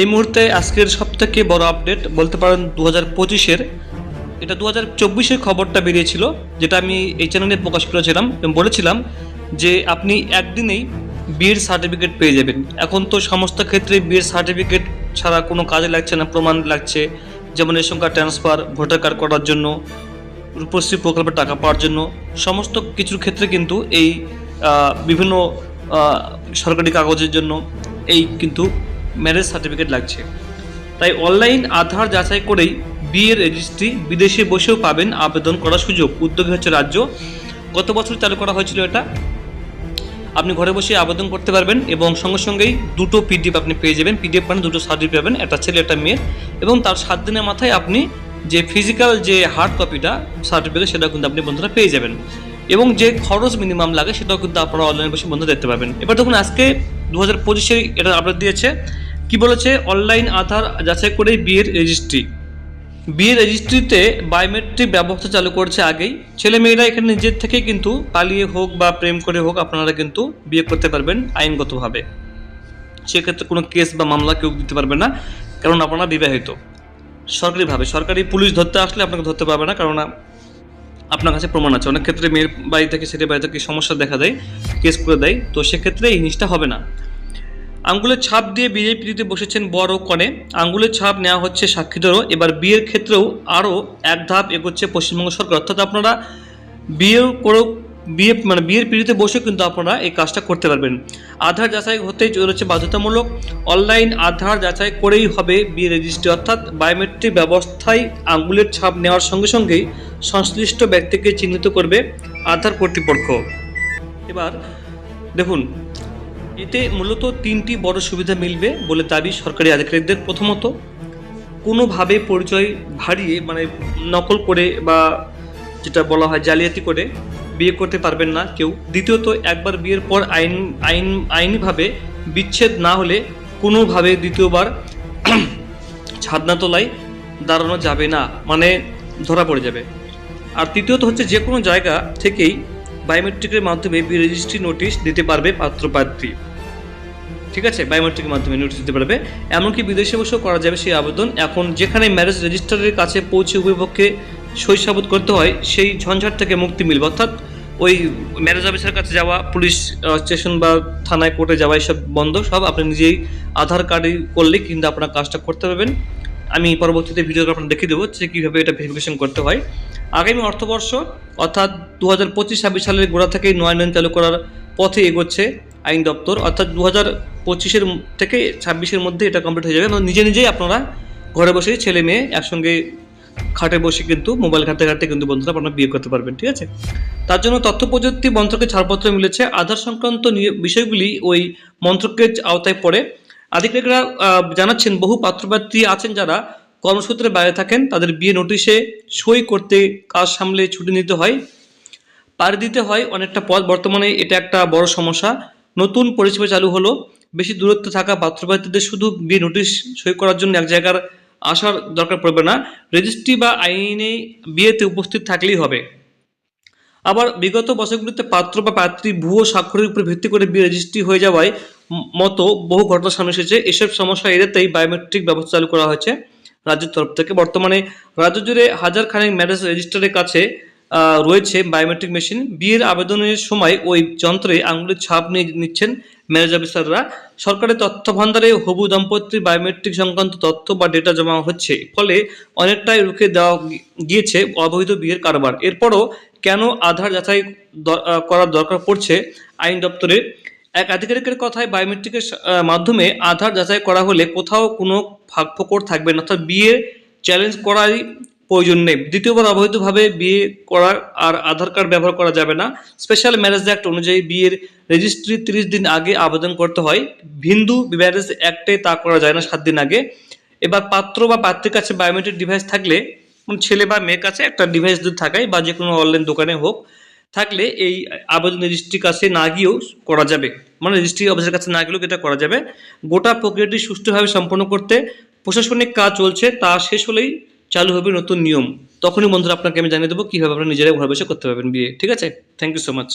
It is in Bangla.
এই মুহূর্তে আজকের সবথেকে বড় আপডেট বলতে পারেন দু হাজার পঁচিশের, এটা দু হাজার চব্বিশের খবরটা বেরিয়েছিল, যেটা আমি এই চ্যানেলে প্রকাশ করেছিলাম এবং বলেছিলাম যে আপনি একদিনেই বিয়ের সার্টিফিকেট পেয়ে যাবেন। এখন তো সমস্ত ক্ষেত্রে বিয়ের সার্টিফিকেট ছাড়া কোনো কাজে লাগছে না, প্রমাণ লাগছে। যেমন ration card transfer voter card করার জন্য, রূপশ্রী প্রকল্পের টাকা পাওয়ার জন্য, সমস্ত কিছুর ক্ষেত্রে কিন্তু এই বিভিন্ন সরকারি কাগজের জন্য এই কিন্তু ম্যারেজ সার্টিফিকেট লাগছে। তাই অনলাইন আধার যাচাই করেই বিয়ের রেজিস্ট্রি বিদেশে বসেও পাবেন আবেদন করার সুযোগ। উদ্যোগী হচ্ছে রাজ্য। গত বছর চালু করা হয়েছিল এটা। আপনি ঘরে বসে আবেদন করতে পারবেন এবং সঙ্গে সঙ্গেই দুটো পিডিএফ আপনি পেয়ে যাবেন। পিডিএফ মানে দুটো সার্টিফিকেট পাবেন, একটা ছেলে, একটা মেয়ের এবং তার সাত দিনের মাথায় আপনি যে ফিজিক্যাল যে হার্ড কপিটা সার্টিফিকেট সেটা কিন্তু আপনি বন্ধুরা পেয়ে যাবেন। এবং যে খরচ মিনিমাম লাগে, সেটাও কিন্তু আপনারা অনলাইনে বসে বন্ধু দেখতে পাবেন। এবার দেখুন, আজকে দু হাজার পঁচিশে এটা আপডেট দিয়েছে। কি বলেছে? অনলাইন আধার যাচাই করেই বিয়ের রেজিস্ট্রি বিয়ের রেজিস্ট্রিতে বায়োমেট্রিক ব্যবস্থা চালু করেছে আগেই। ছেলে মেয়েরা এখানে নিজের থেকেই কিন্তু পালিয়ে হোক বা প্রেম করে হোক, আপনারা কিন্তু বিয়ে করতে পারবেন আইনগতভাবে। সেক্ষেত্রে কোনো কেস বা মামলা কেউ দিতে পারবে না, কারণ আপনারা বিবাহিত। সরকারিভাবে, সরকারি পুলিশ ধরতে আসলে আপনাকে ধরতে পারবে না, কারণ আপনার কাছে প্রমাণ আছে। অনেক ক্ষেত্রে মেয়ের বাড়ি থেকে, ছেলের বাড়ি থেকে সমস্যা দেখা দেয়, কেস করে দেয়। তো সেক্ষেত্রে এই জিনিসটা হবে না। আঙ্গুলের ছাপ দিয়ে বিয়ে পিড়িতে বসেছেন বড় কনে। আঙ্গুলের ছাপ নেওয়া হচ্ছে সাক্ষীদেরও। এবার বিয়ের ক্ষেত্রেও আরও এক ধাপ এগোচ্ছে পশ্চিমবঙ্গ সরকার। অর্থাৎ আপনারা বিয়ে করেও বিয়ে মানে বিয়ের পিড়িতে বসে কিন্তু আপনারা এই কাজটা করতে পারবেন। আধার যাচাই হতেই চলেছে বাধ্যতামূলক। অনলাইন আধার যাচাই করেই হবে বিয়ে রেজিস্ট্রি। অর্থাৎ বায়োমেট্রিক ব্যবস্থায় আঙ্গুলের ছাপ নেওয়ার সঙ্গে সঙ্গেই সংশ্লিষ্ট ব্যক্তিকে চিহ্নিত করবে আধার কর্তৃপক্ষ। এবার দেখুন এতে মূলত তিনটি বড় সুবিধা মিলবে বলে দাবি সরকারি আধিকারিকদের প্রথমত, কোনোভাবে পরিচয় ভারিয়ে মানে নকল করে বা যেটা বলা হয় জালিয়াতি করে বিয়ে করতে পারবেন না কেউ। দ্বিতীয়ত, একবার বিয়ের পর আইন আইন, আইনিভাবে বিচ্ছেদ না হলে কোনোভাবে দ্বিতীয়বার ছাদনা তলায় দাঁড়ানো যাবে না মানে ধরা পড়ে যাবে। আর তৃতীয়ত হচ্ছে যে কোনো জায়গা থেকেই বায়োমেট্রিকের মাধ্যমে রেজিস্ট্রি নোটিশ দিতে পারবে পাত্রপাত্রী ঠিক আছে? বায়োমেট্রিকের মাধ্যমে নোটিশ দিতে পারবে। এমনকি বিদেশে বসেও করা যাবে সেই আবেদন। এখন যেখানে ম্যারেজ রেজিস্ট্রারের কাছে পৌঁছে উভয়পক্ষে সাবুত করতে হয়, সেই ঝঞ্ঝাট থেকে মুক্তি মিলবে। অর্থাৎ ওই ম্যারেজ অফিসের কাছে যাওয়া, পুলিশ স্টেশন বা থানায় কোর্টে যাওয়া, এসব বন্ধ, সব আপনি নিজেই আধার কার্ডে করলে কিন্তু আপনার কাজটা করতে পারবেন। আমি পরবর্তীতে ভিডিও আপনার দেখিয়ে দেবো যে কীভাবে এটা ভেরিফিকেশন করতে হয়। আগামী অর্থবর্ষ, অর্থাৎ দু হাজার পঁচিশ ছাব্বিশ সালের গোড়া থেকেই নয়নয়ন চালু করার পথে এগোচ্ছে আইন দপ্তর। অর্থাৎ দু হাজার পঁচিশের থেকে ছাব্বিশের মধ্যে এটা কমপ্লিট হয়ে যাবে। নিজে নিজেই আপনারা ঘরে বসেই ছেলে মেয়ে একসঙ্গে খাটে বসে কিন্তু, মোবাইল ঘাটতে ঘাটতে কিন্তু বন্ধুরা আপনারা বিয়ে করতে পারবেন, ঠিক আছে? তার জন্য তথ্য প্রযুক্তি মন্ত্রকের ছাড়পত্র মিলেছে। আধার সংক্রান্ত বিষয়গুলি ওই মন্ত্রকের আওতায় পড়ে। আধিকারিকরা জানাচ্ছেন বহু পাত্রপাত্রী আছেন যারা কর্মসূত্রে বাইরে থাকেন। তাদের বিয়ে নোটিশে সই করতে কাজ সামলে ছুটি নিতে হয়। পাড়ি দিতে হয় অনেকটা পথ। বর্তমানে এটা একটা বড় সমস্যা। নতুন পরিষেবা চালু হলো। বেশি দূরত্বে থাকা পাত্রপাত্রীদের শুধু বিয়ে নোটিশ সই করার জন্য এক জায়গার আসার দরকার পড়বে না। রেজিস্ট্রি বা আইনে বিয়েতে উপস্থিত থাকলেই হবে। আবার বিগত বছরগুলিতে পাত্র বা পাত্রী, ভুয়ো স্বাক্ষরের উপর ভিত্তি করে বিয়ে রেজিস্ট্রি হয়ে যাওয়ায় মতো বহু ঘটনা সামনে এসেছে। এসব সমস্যা এড়াতেই বায়োমেট্রিক ব্যবস্থা চালু করা হয়েছে। রাজ্যের তরফ থেকে। বর্তমানে রাজ্য জুড়ে হাজার খানেক ম্যারেজ রেজিস্টারের কাছে রয়েছে বায়োমেট্রিক মেশিন। বিয়ের আবেদনের সময় ওই যন্ত্রে আঙুলের ছাপ নিয়ে নিচ্ছেন ম্যারেজ অফিসাররা। সরকারের তথ্য ভান্ডারে হবু দম্পতির বায়োমেট্রিক সংক্রান্ত তথ্য বা ডেটা জমা হচ্ছে। ফলে অনেকটাই রুখে দেওয়া গিয়েছে অবৈধ বিয়ের কারবার। এরপরও কেন আধার যাচাই করার দরকার পড়ছে আইন দপ্তরের এক আধিকারিকের কথায় বায়োমেট্রিকের মাধ্যমে আধার যাচাই করা হলে কোথাও কোনো ফাঁক ফোকর থাকবে না। অর্থাৎ বিয়ে চ্যালেঞ্জ করারই প্রয়োজন নেই। দ্বিতীয়বার অবৈধভাবে বিয়ে করার আর আধার কার্ড ব্যবহার করা যাবে না। স্পেশাল ম্যারেজ অ্যাক্ট অনুযায়ী বিয়ের রেজিস্ট্রি তিরিশ দিন আগে আবেদন করতে হয়। হিন্দু ম্যারেজ অ্যাক্টে তা করা যায় না সাত দিন আগে। এবার পাত্র বা পাত্রের কাছে বায়োমেট্রিক ডিভাইস থাকলে ছেলে বা মেয়ের কাছে একটা ডিভাইস যদি থাকায় বা যে কোনো অনলাইন দোকানে হোক থাকলে এই আবেদন রেজিস্ট্রির কাছে না গিয়েও করা যাবে। মানে রেজিস্ট্রি অফিসের কাছে না গেলেও এটা করা যাবে। গোটা প্রক্রিয়াটি সুষ্ঠুভাবে সম্পন্ন করতে প্রশাসনিক কাজ চলছে, তা শেষ হলেই চালু হবে নতুন নিয়ম। তখনই বন্ধুরা, আপনাকে আমি জানিয়ে দেবো কীভাবে আপনার নিজেরাই ঘর বসে করতে পারবেন বিয়ে। ঠিক আছে? Thank you so much